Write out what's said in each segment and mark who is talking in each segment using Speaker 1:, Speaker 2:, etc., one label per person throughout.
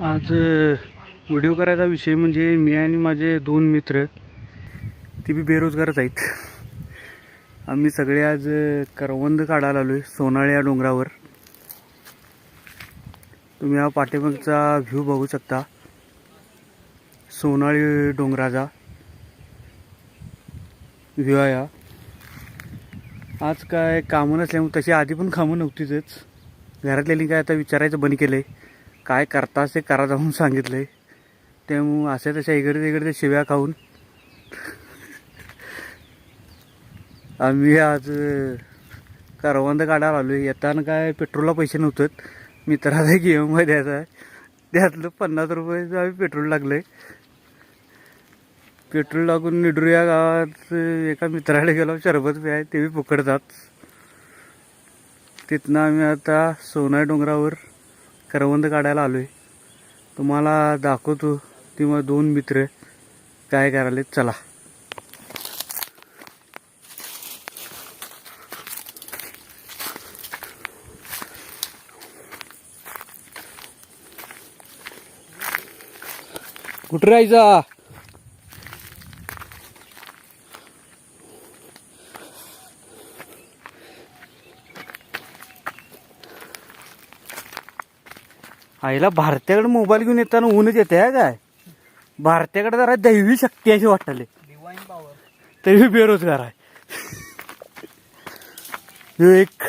Speaker 1: आज व्हिडिओ करायचा विषय म्हणजे मी आणि माझे दोन मित्र ते बी बेरोजगारच आहेत. आम्ही सगळे आज करवंद काढायला आलो आहे सोनाळे या डोंगरावर. तुम्ही हा पाठीमागचा व्ह्यू बघू शकता. सोनाळी डोंगराचा व्ह्यू आहे हा. आज काय कामं नसल्यामुळे तशी आधी पण कामं नव्हतीच. घरातल्यानी काय आता विचारायचं बंद केलं आहे काय करता ते करा जाऊन सांगितलंय. त्यामुळं असे तशा इकडे तिकडे शिव्या खाऊन. आम्ही आज कारवंद करवंद काढायला आलो येताना काय पेट्रोलला पैसे नव्हतं मित्राला एक ई एम द्यायचा आहे. त्यातलं पन्नास रुपयाचं आम्ही पेट्रोल टाकलंय. पेट्रोल टाकून निडरू या गावात एका मित्राला गेलो. शरबत प्याय ते बी पकडतात तिथनं आम्ही आता सोनाई डोंगरावर करवंद काढायला आलोय. तुम्हाला दाखवतो. ती मग दोन मित्र काय करायले? चला. कुठं राहायचा? आईला भारत्याकडे मोबाईल घेऊन येताना ऊनच येते हा काय? भारत्याकडे जरा दैवी शक्ती अशी वाटले. तरी बेरोजगार आहे. एक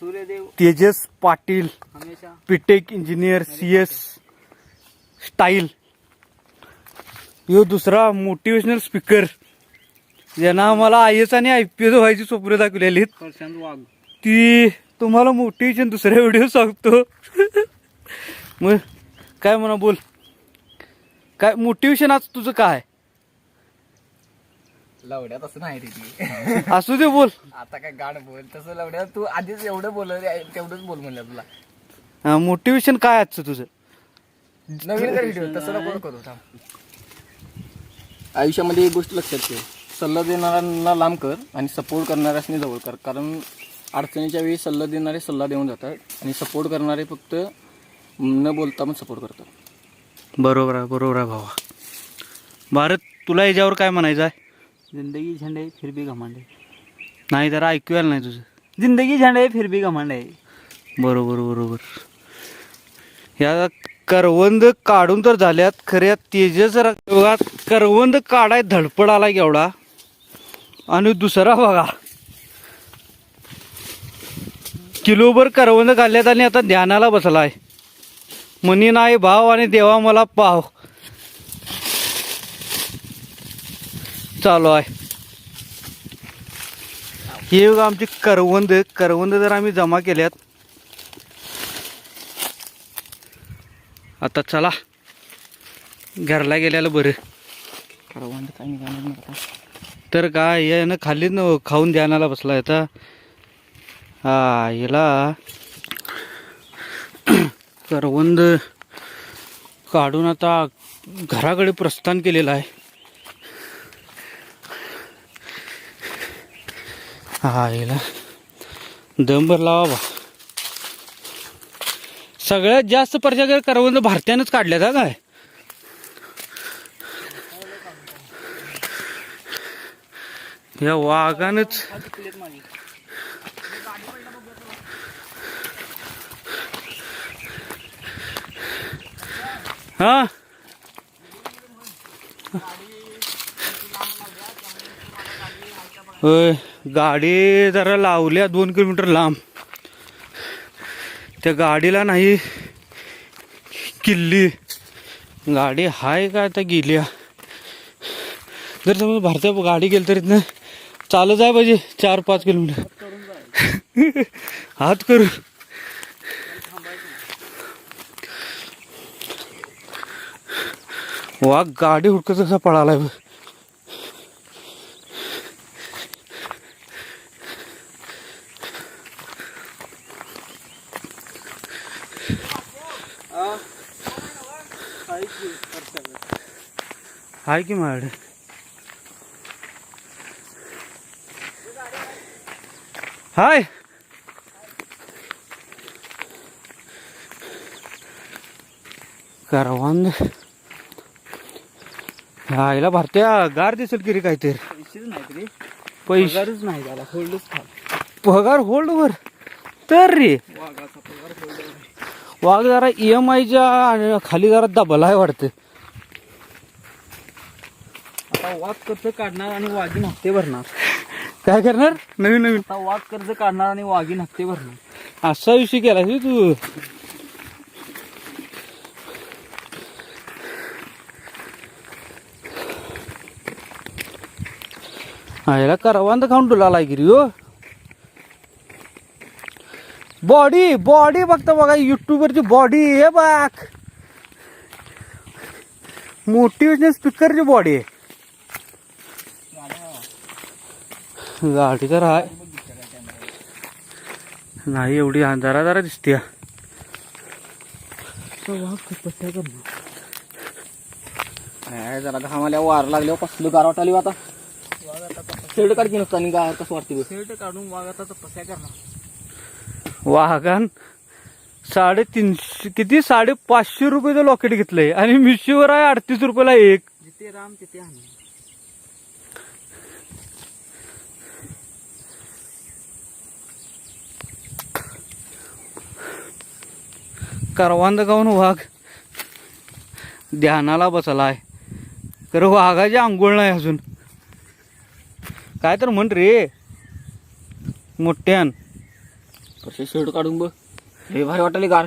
Speaker 2: Suryadev.
Speaker 1: Tejas Patil BTech engineer C S style ह्यो दुसरा मोटिवेशनल स्पीकर ज्यांना आम्हाला आय एस आणि आय पी एस व्हायची स्वप्न दाखवलेली ती तुम्हाला मोटिवेशन दुसऱ्या व्हिडिओ सांगतो. मग काय म्हणा बोल. काय मोटिवेशन आज तुझं काय?
Speaker 2: लवड्यात असं नाही रे ती.
Speaker 1: असू दे बोल.
Speaker 2: आता काय गाणं बोल. तसं लवड्यात तू आधीच एवढं बोल तेवढंच बोल म्हणलं तुला.
Speaker 1: मोटिवेशन काय आजचं तुझं?
Speaker 2: नवीन कर व्हिडिओ तसं नको करू थांब. आयुष्यामध्ये एक गोष्ट लक्षात ठेव. सल्ला देणाऱ्यांना लांब कर आणि सपोर्ट करणाऱ्यांनी जवळ कर. कारण अडचणीच्या वेळी सल्ला देणारे सल्ला देऊन जातात आणि सपोर्ट करणारे फक्त न बोलता पण सपोर्ट करतात.
Speaker 1: बरोबर आहे बरोबर आहे भावा. भारत तुला याच्यावर काय म्हणायचं आहे?
Speaker 2: जिंदगी झंड आहे फिर भी घमंड आहे.
Speaker 1: नाही जरा ऐकू नाही तुझं.
Speaker 2: जिंदगी झंड आहे फिर भी घमंड आहे.
Speaker 1: बरोबर बरोबर. या करवंद काढून तर झाल्यात खऱ्या तेजस बघा करवंद काढाय धडपड आला एवढा आणि दुसरा बघा. किलोभर करवंद काढल्यात आणि आता ध्यानाला बसलाय. मनी नाही भाव आणि देवा मला पाव. चालू आहे. हे आमची करवंद करवंद जर आम्ही जमा केल्यात. आता चला. घरला गेल्याला बरं.
Speaker 2: करवंद काय.
Speaker 1: तर काय यानं खाली न खाऊन ध्यानाला बसला आता. हा करवंद काढून आता घराकडे प्रस्थान केलेलं आहे हा याला दम भरला बाबा सगळ्यात जास्त पर्जागर करवंद भारत्यानंच काढल्या हा काय या वाघानच हा? होय गाडी जरा लावल्या दोन किलोमीटर लांब. त्या गाडीला नाही किल्ली. गाडी हाय का आता गेल्या जर समज भारतात गाडी गेली तरी चालत जाय पाहिजे चार पाच किलोमीटर. हात करू. वा गाडी हुडकत कसा पळालाय बघ. हाय की माझ्याकडे हाय। करवांद आईला भारत्या गार दिसेल की रे काहीतरी.
Speaker 2: पैसेच नाहीत रे.
Speaker 1: पैसे.
Speaker 2: पगारच नाही झाला होल्डच
Speaker 1: पगार होल्ड वर तर रे.
Speaker 2: वाघाचा पगार होल्ड
Speaker 1: वाघ जरा ई एम आयच्या खाली जरा दबला आहे वाटतं.
Speaker 2: आता वाघ कर्ज काढणार आणि वाघीन हप्ते भरणार.
Speaker 1: काय करणार? नवीन नवीन.
Speaker 2: आता वाघ कर्ज काढणार आणि वाघीन हप्ते भरणार.
Speaker 1: असा विषय केला की तू. आयला करवांद खाऊन तुला गिरी हो. बॉडी बॉडी बघता बघा युट्यूबवरची बॉडी हे बघ. मोटिवेशनल स्पीकरची बॉडी आहे गाडी तर आहे नाही एवढी जरा जरा दिसते
Speaker 2: जरा घामाल्या वार लागल्यावर कसलं गार वाटाली आता. शेड काढ की नसतं आणि गार कसं वाटते शेड काढून वाघ आता तपस्या करणार.
Speaker 1: वाहगान साडेतीनशे किती? साडे पाचशे रुपयाचं लॉकेट घेतलंय. आणि मिशीवर आहे अडतीस रुपयाला एक.
Speaker 2: जिथे राम तिथे
Speaker 1: करवांद गाऊन वाघ ध्यानाला बसलाय. खरं वाघाची आंघोळ नाही अजून. काय तर म्हण रे. मोठ्यान.
Speaker 2: कसे शेड काढून बघ. हे भारी वाटाले गार.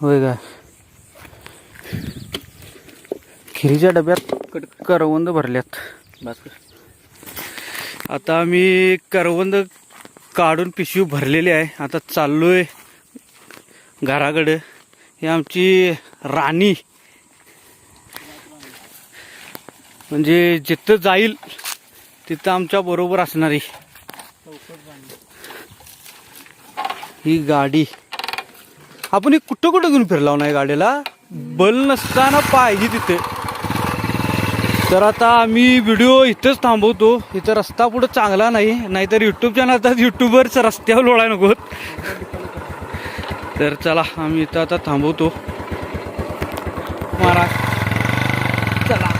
Speaker 1: होय काय खिरीच्या डब्यात
Speaker 2: कट.
Speaker 1: करवंद भरल्यात.
Speaker 2: बस.
Speaker 1: आता आम्ही करवंद काढून पिशवी भरलेली आहे. आता चाललोय घराकडे. ही आमची राणी. म्हणजे जिथं जाईल तिथं आमच्या बरोबर असणारी ही गाडी. आपण ही कुठं कुठं घेऊन फिरलाव हो नाही गाडीला? बल नसताना पाहिजे तिथे. तर आता आम्ही व्हिडिओ इथंच थांबवतो. इथं रस्ता पुढं चांगला नाही. नाहीतर युट्यूब चॅनल आता युट्यूबवरच रस्त्यावर लोळाय नको तर चला आम्ही इथं आता थांबवतो. महाराज चला.